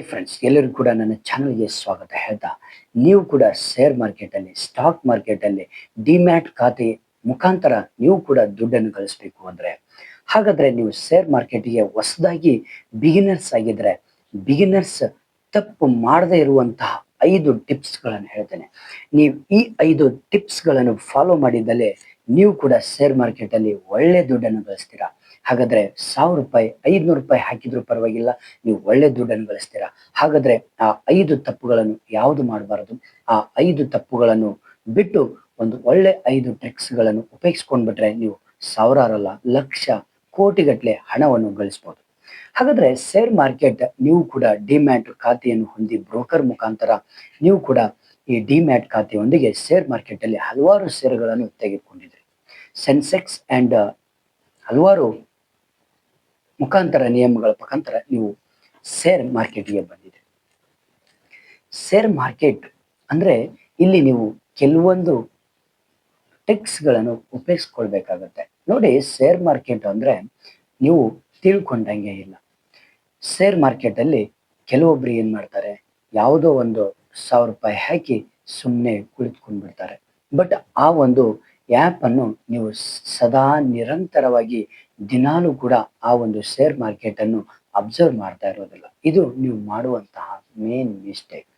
Hi friends ಎಲ್ಲರಿಗೂ ಕೂಡ ನನ್ನ ಚಾನಲ್ಗೆ ಸ್ವಾಗತ. ಹೇಳ್ತಾ, ನೀವು ಕೂಡ ಶೇರ್ ಮಾರ್ಕೆಟಲ್ಲಿ ಸ್ಟಾಕ್ ಮಾರ್ಕೆಟಲ್ಲಿ ಡಿಮ್ಯಾಟ್ ಖಾತೆ ಮುಖಾಂತರ ನೀವು ಕೂಡ ದುಡ್ಡನ್ನು ಗಳಿಸಬೇಕು ಅಂದರೆ. ಹಾಗಾದರೆ ನೀವು ಶೇರ್ ಮಾರ್ಕೆಟಿಗೆ ಹೊಸದಾಗಿ ಬಿಗಿನರ್ಸ್ ಆಗಿದ್ರೆ ಬಿಗಿನರ್ಸ್ ತಪ್ಪು ಮಾಡದೇ ಇರುವಂತಹ ಐದು ಟಿಪ್ಸ್ಗಳನ್ನು ಹೇಳ್ತೇನೆ. ನೀವು ಈ ಐದು ಟಿಪ್ಸ್ಗಳನ್ನು ಫಾಲೋ ಮಾಡಿದ್ದಲ್ಲೇ ನೀವು ಕೂಡ ಶೇರ್ ಮಾರ್ಕೆಟಲ್ಲಿ ಒಳ್ಳೆ ದುಡ್ಡನ್ನು ಗಳಿಸ್ತೀರಾ ಹಾಗಾದ್ರೆ ಸಾವಿರ ರೂಪಾಯಿ, ಐದ್ನೂರು ರೂಪಾಯಿ ಹಾಕಿದ್ರು ಪರವಾಗಿಲ್ಲ, ನೀವು ಒಳ್ಳೆ ದುಡ್ಡನ್ನು ಗಳಿಸ್ತೀರಾ ಹಾಗಾದ್ರೆ ಆ ಐದು ತಪ್ಪುಗಳನ್ನು ಯಾವುದು ಮಾಡಬಾರದು? ಆ ಐದು ತಪ್ಪುಗಳನ್ನು ಬಿಟ್ಟು ಒಂದು ಒಳ್ಳೆ ಐದು ಟ್ರಿಕ್ಸ್ಗಳನ್ನು ಉಪಯೋಗಿಸ್ಕೊಂಡ್ಬಿಟ್ರೆ ನೀವು ಸಾವಿರಾರಲ್ಲ, ಲಕ್ಷ ಕೋಟಿಗಟ್ಟಲೆ ಹಣವನ್ನು ಗಳಿಸ್ಬೋದು. ಹಾಗಾದ್ರೆ ಶೇರ್ ಮಾರ್ಕೆಟ್ ನೀವು ಕೂಡ ಡಿಮ್ಯಾಟ್ ಖಾತೆಯನ್ನು ಹೊಂದಿ ಬ್ರೋಕರ್ ಮುಖಾಂತರ ನೀವು ಕೂಡ ಈ ಡಿಮ್ಯಾಟ್ ಖಾತೆಯೊಂದಿಗೆ ಶೇರ್ ಮಾರ್ಕೆಟ್ ಅಲ್ಲಿ ಹಲವಾರು ಶೇರ್ಗಳನ್ನು ತೆಗೆದುಕೊಂಡಿದ್ರಿ ಸೆನ್ಸೆಕ್ಸ್ ಅಂಡ್ ಹಲವಾರು ಮುಖಾಂತರ ನಿಯಮಗಳ ಮುಖಾಂತರ ನೀವು ಶೇರ್ ಮಾರ್ಕೆಟ್ಗೆ ಬಂದಿದೆ ಶೇರ್ ಮಾರ್ಕೆಟ್ ಅಂದ್ರೆ ಇಲ್ಲಿ ನೀವು ಕೆಲವೊಂದು ಗಳನ್ನು ಉಪಯೋಗಿಸ್ಕೊಳ್ಬೇಕಾಗತ್ತೆ. ನೋಡಿ, ಶೇರ್ ಮಾರ್ಕೆಟ್ ಅಂದ್ರೆ ನೀವು ತಿಳ್ಕೊಂಡಂಗೆ ಇಲ್ಲ. ಶೇರ್ ಮಾರ್ಕೆಟ್ ಅಲ್ಲಿ ಕೆಲವೊಬ್ರು ಏನು ಮಾಡ್ತಾರೆ, ಯಾವುದೋ ಒಂದು ಸಾವಿರ ರೂಪಾಯಿ ಹಾಕಿ ಸುಮ್ಮನೆ ಕುಳಿತುಕೊಂಡ್ಬಿಡ್ತಾರೆ. ಬಟ್ ಆ ಒಂದು ಆ್ಯಪ್ ಅನ್ನು ನೀವು ಸದಾ ನಿರಂತರವಾಗಿ ದಿನಾಲೂ ಕೂಡ ಆ ಒಂದು ಶೇರ್ ಮಾರ್ಕೆಟ್ ಅನ್ನು ಅಬ್ಸರ್ವ್ ಮಾಡ್ತಾ ಇರೋದಿಲ್ಲ. ಇದು ನೀವು ಮಾಡುವಂತಹ ಮೇನ್ ಮಿಸ್ಟೇಕ್